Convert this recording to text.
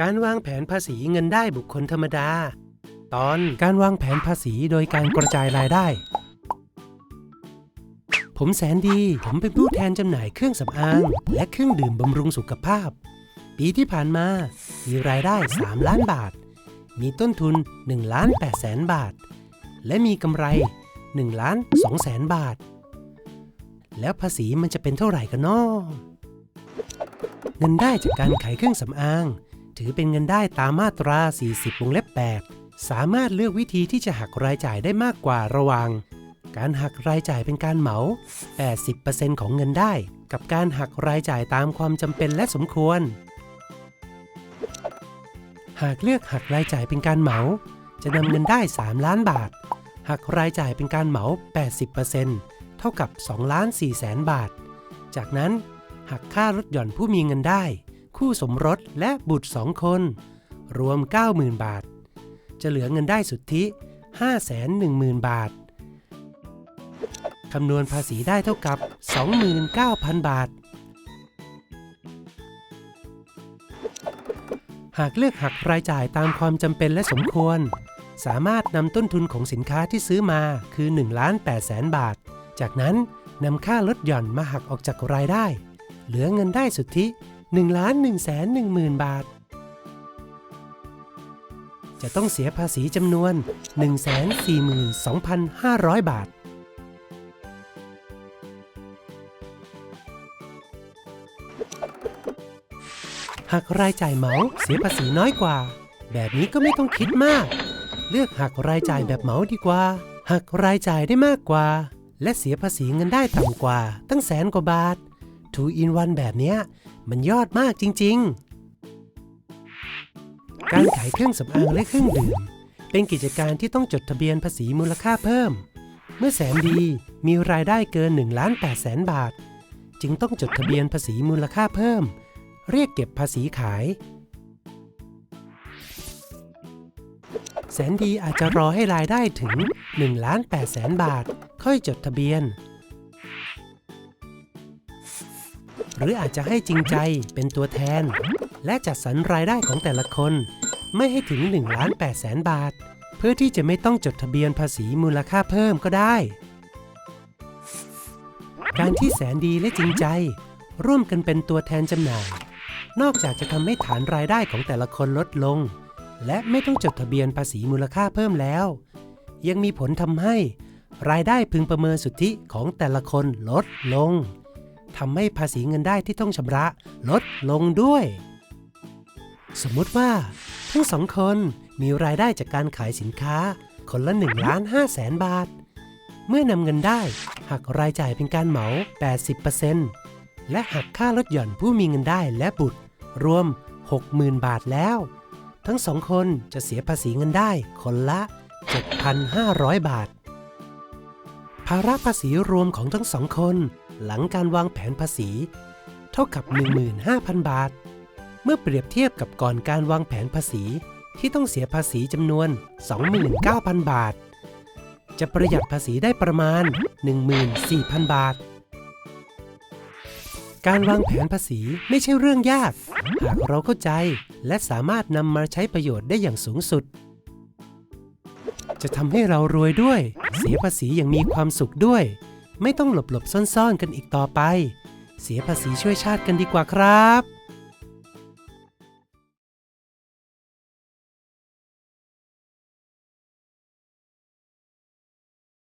การวางแผนภาษีเงินได้บุคคลธรรมดา ตอนการวางแผนภาษีโดยการกระจายรายได้ ผมแสนดี ผมเป็นผู้แทนจำหน่ายเครื่องสำอาง และเครื่องดื่มบำรุงสุขภาพ ปีที่ผ่านมา มีรายได้ 3 ล้านบาท มีต้นทุน1ล้าน8แสนบาท และมีกำไร1ล้าน2แสนบาท แล้วภาษีมันจะเป็นเท่าไหร่กันนาะเงินได้จากการขายเครื่องสำอาง ถือเป็นเงินได้ตามมาตรา 40 วงเล็บ 8 สามารถเลือกวิธีที่จะหักรายจ่ายได้มากกว่าระหว่าง การหักรายจ่ายเป็นการเหมา 80%ของเงินได้ กับการหักรายจ่ายตามความจำเป็นและสมควร หากเลือกหักรายจ่ายเป็นการเหมา จะนำเงินได้ 3 ล้านบาท หักรายจ่ายเป็นการเหมา 80%เท่ากับ2ล้าน4แสนบาท จากนั้นหักค่าลดหย่อนผู้มีเงินได้ คู่สมรสและบุตร2คน รวม 90,000 บาท จะเหลือเงินได้สุทธิ 510,000 บาท คำนวณภาษีได้เท่ากับ 29,000 บาท หากเลือกหักรายจ่ายตามความจำเป็นและสมควร สามารถนำต้นทุนของสินค้าที่ซื้อมาคือ1ล้าน8แสนบาท จากนั้นนำค่าลดหย่อนมาหักออกจากรายได้ เหลือเงินได้สุทธิ 1ล้าน1แสน1หมื่นบาท จะต้องเสียภาษีจำนวน 142,500 บาท หากรายจ่ายเหมาเสียภาษีน้อยกว่า แบบนี้ก็ไม่ต้องคิดมาก เลือกหักรายจ่ายแบบเหมาดีกว่าหักรายจ่ายได้มากกว่า และเสียภาษีเงินได้ต่ำกว่า ตั้งแสนกว่าบาท2 in 1แบบเนี้ย มันยอดมากจริง ๆ การขายเครื่องสำอางและเครื่องดื่ม เป็นกิจการที่ต้องจดทะเบียนภาษีมูลค่าเพิ่ม เมื่อแสนดีมีรายได้เกิน1ล้าน8แสนบาท จึงต้องจดทะเบียนภาษีมูลค่าเพิ่ม เรียกเก็บภาษีขาย แสนดีอาจจะรอให้รายได้ถึง1ล้าน8แสนบาท ค่อยจดทะเบียน หรืออาจจะให้จริงใจเป็นตัวแทน และจัดสรรรายได้ของแต่ละคน ไม่ให้ถึง1ล้าน8แสนบาท เพื่อที่จะไม่ต้องจดทะเบียนภาษีมูลค่าเพิ่มก็ได้ การที่แสนดีและจริงใจ ร่วมกันเป็นตัวแทนจำหน่าย นอกจากจะทำให้ฐานรายได้ของแต่ละคนลดลง และไม่ต้องจดทะเบียนภาษีมูลค่าเพิ่มแล้ว ยังมีผลทำให้ รายได้พึงประเมินสุทธิของแต่ละคนลดลง ทำให้ภาษีเงินได้ที่ต้องชำระลดลงด้วย สมมุติว่า ทั้งสองคนมีรายได้จากการขายสินค้า คนละ1ล้าน5แสนบาท เมื่อนำเงินได้หักรายจ่ายเป็นการเหมา 80%และหักค่าลดหย่อนผู้มีเงินได้และบุตร รวม 60,000 บาทแล้ว ทั้งสองคนจะเสียภาษีเงินได้คนละ 7,500 บาท ภาระภาษีรวมของทั้งสองคน หลังการวางแผนภาษี เท่ากับ 15,000 บาท เมื่อเปรียบเทียบกับก่อนการวางแผนภาษีที่ต้องเสียภาษีจำนวน 29,000 บาท จะประหยัดภาษีได้ประมาณ 14,000 บาท การวางแผนภาษีไม่ใช่เรื่องยาก หากเราเข้าใจและสามารถนำมาใช้ประโยชน์ได้อย่างสูงสุด จะทำให้เรารวยด้วย เสียภาษีอย่างมีความสุขด้วย ไม่ต้องหลบหลบๆซ่อนๆกันอีกต่อไป เสียภาษีช่วยชาติกันดีกว่าครับ